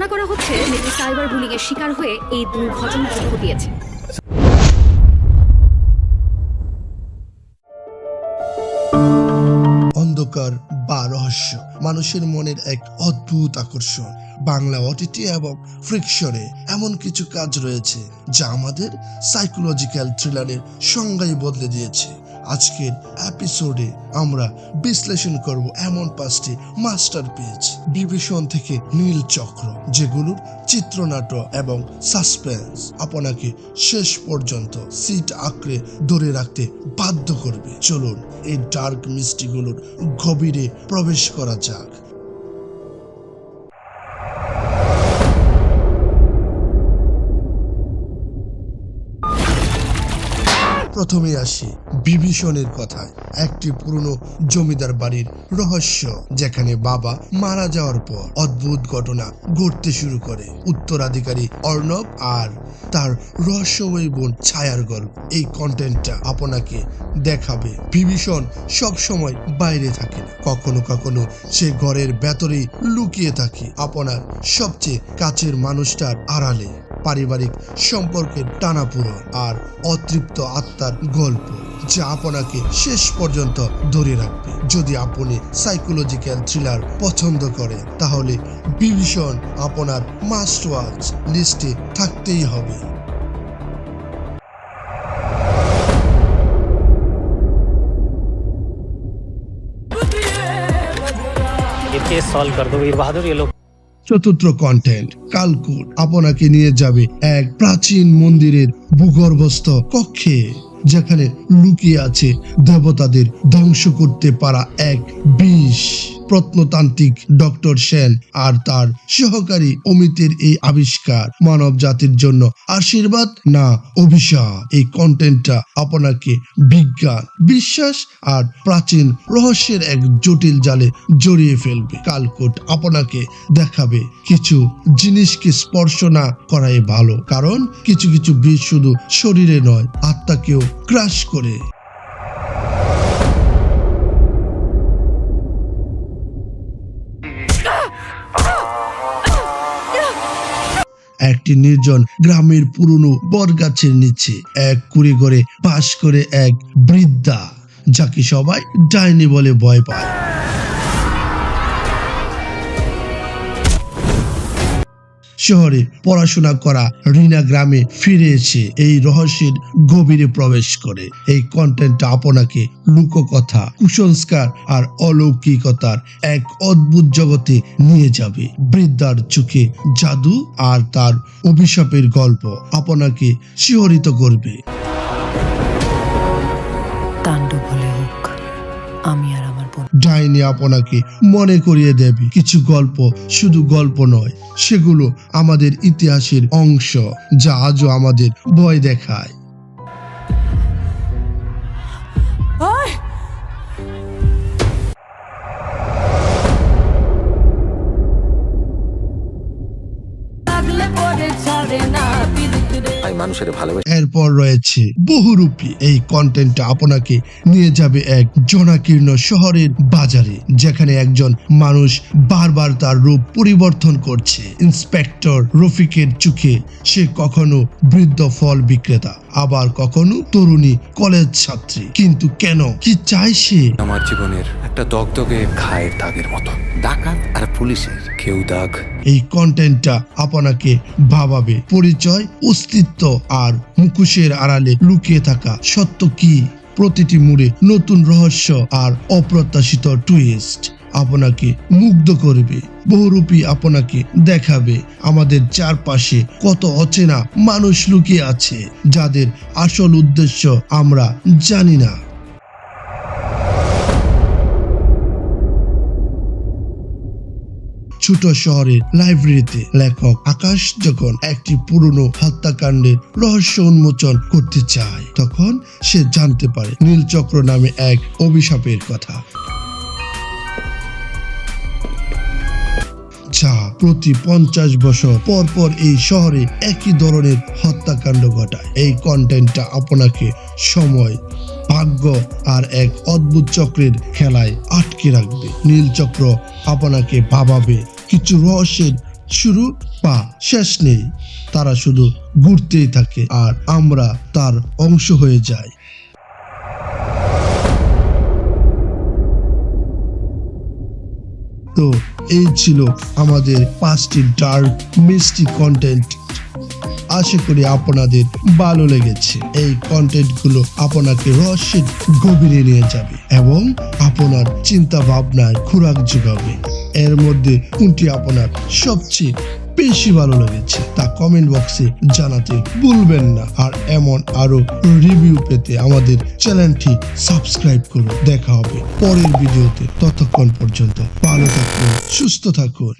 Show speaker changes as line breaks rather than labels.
ধারণা করা হচ্ছে মেয়েটি সাইবার বুলিং এর শিকার হয়ে এই দুর্ঘটনাটি ঘটিয়েছে।
অন্ধকার বা রহস্য, মানুষের মনের এক অদ্ভুত আকর্ষণ, বাংলা অটিটি এবং ফ্রিকশনে এমন কিছু কাজ রয়েছে যা আমাদের সাইকোলজিক্যাল থ্রিলারের সংজ্ঞাই বদলে দিয়েছে। আজকের এপিসোডে আমরা বিশ্লেষণ করব এমন পাঁচটি মাস্টার মাস্টারপিস ডিভিশন থেকে নীল চক্র, যেগুলোর চিত্রনাট্য এবং সাসপেন্স আপনাকে শেষ পর্যন্ত সিট আঁকড়ে ধরে রাখতে বাধ্য করবে। চলুন এই ডার্ক মিষ্টিগুলোর গভীরে প্রবেশ করা যাক। প্রথমে আসি বিভীষণের কথায়, একটি পুরনো জমিদার বাড়ির রহস্য, যেখানে বাবা মারা যাওয়ার পর অদ্ভুত ঘটনা ঘটতে শুরু করে। উত্তরাধিকারী অর্ণব আর তার রহস্যময়ী বোন ছায়ার গল্প, এই কন্টেন্টটা আপনাকে দেখাবে। বিভীষণ সব সময় বাইরে থাকে না। কখনো কখনো সে ঘরের ভেতরেই লুকিয়ে থাকে। আপনার সবচেয়ে কাছের মানুষটার আড়ালে। পারিবারিক সম্পর্কের টানাপূরণ আর অতৃপ্ত আত্মার গল্প যা আপনাকে শেষ পর্যন্ত ধরে রাখবে যদি আপনি সাইকোলজিক্যাল থ্রিলার পছন্দ করেন তাহলে বিভীষণ আপনার মাস্ট ওয়াচ লিস্টে থাকতেই হবে
ये केस सॉल्व कर दो वीर बहादुर ये लोग
চতুর্থ কন্টেন্ট কালকুট, আপনাকে নিয়ে যাবে এক প্রাচীন মন্দিরের ভূগর্ভস্থ কক্ষে, যেখানে লুকিয়ে আছে দেবতাদের ধ্বংস করতে পারা এক বিষ। প্রত্নতান্ত্রিক ডক্টর সেন আর তার সহকারী অমিতের এই আবিষ্কার মানব জাতির জন্য আশীর্বাদ না অভিশাপ? এই কন্টেন্টটা আপনাকে বিজ্ঞান, বিশ্বাস আর প্রাচীন রহস্যের এক জটিল জালে জড়িয়ে ফেলবে। কালকোট আপনাকে দেখাবে কিছু জিনিসকে স্পর্শ না করাই ভালো। কারণ কিছু কিছু বিষ শুধু শরীরে নয়, আত্মাকেও ক্রাশ করে। একটি নির্জন গ্রামের পুরনো বটগাছের নিচে এক কুড়ি করে পাশ করে এক বৃদ্ধা, যাকে সবাই ডাইনি বলে ভয় পায়। শহরে পড়াশোনা করা রিনা গ্রামে ফিরে এসে এই রহস্যের গভীরে প্রবেশ করে। এই কন্টেন্টটা আপনাকে লোককথা, কুসংস্কার আর অলৌকিকতার এক অদ্ভুত জগতে নিয়ে যাবে। বৃদ্ধার চোখে জাদু আর তার অভিশাপের গল্প আপনাকে শিহরিত করবে।
তাণ্ডব হলে হোক আমি
ডাইনি আপনাকে মনে করিয়ে দেবে। কিছু গল্প শুধু গল্প নয়, সেগুলো আমাদের ইতিহাসের অংশ, যা আজও আমাদের ভয় দেখায়।
মানুষের ভালোবাসা।
এরপর রয়েছে বহুরূপী এই কন্টেন্টটা আপনাকে নিয়ে যাবে এক জনাকীর্ণ শহরের বাজারে, যেখানে একজন মানুষ বারবার তার রূপ পরিবর্তন করছে। ইন্সপেক্টর রফিকের চোখে সে কখনো বৃদ্ধ ফল বিক্রেতা আবার কখনো তরুণী কলেজ ছাত্রী। কিন্তু কেন? কি চায় সে?
আমার জীবনের একটা দগদগে খায়ের দাগের মতো। ডাকাত আর পুলিশের কেউ দাগ।
এই কন্টেন্টটা আপনাকে ভাবাবে। পরিচয় অস্তিত্ব আর মুখোশের আড়ালে লুকিয়ে থাকা সত্য কি? প্রতিটি মুড়ে নতুন রহস্য আর অপ্রত্যাশিত টুইস্ট আপনাকে মুগ্ধ করবে। বহুরূপী আপনাকে দেখাবে। আমাদের চারপাশে কত অচেনা মানুষ লুকিয়ে আছে, যাদের আসল উদ্দেশ্য আমরা জানি না। ছোট শহরের লাইব্রেরিতে লেখক আকাশ যখন একটি পুরনো হত্যাকাণ্ডের রহস্য উন্মোচন করতে চায়, তখন সে জানতে পারে নীলচক্র নামে এক অভিশাপের কথা। যা প্রতি পঞ্চাশ বছর পর পর এই শহরে একই ধরনের হত্যাকাণ্ড ঘটায়। এই কন্টেন্টটা আপনাকে সময়, ভাগ্য আর এক অদ্ভুত চক্রের খেলায় আটকে রাখবে। নীল চক্র আপনাকে ভাবাবে কিছু রহস্যের শুরু পা শেষ নেই। তারা শুধু ঘুরতেই থাকে আর আমরা তার অংশ হয়ে যাই। তো এই ছিল আমাদের পাঁচটি ডার্ক মিষ্টি কন্টেন্ট আশা করি আপনাদের ভালো লেগেছে। এই কন্টেন্টগুলো আপনাকে রহস্যের গভীরে নিয়ে যাবে এবং আপনার চিন্তা ভাবনায় খোরাক যোগাবে। এর মধ্যে কোনটি আপনার সবচেয়ে বেশি ভালো লেগেছে, তা কমেন্ট বক্সে জানাতে ভুলবেন না। আর এমন আরও রিভিউ পেতে আমাদের চ্যানেলটি সাবস্ক্রাইব করুন। দেখা হবে পরের ভিডিওতে ততক্ষণ পর্যন্ত ভালো থাকুন, সুস্থ থাকুন।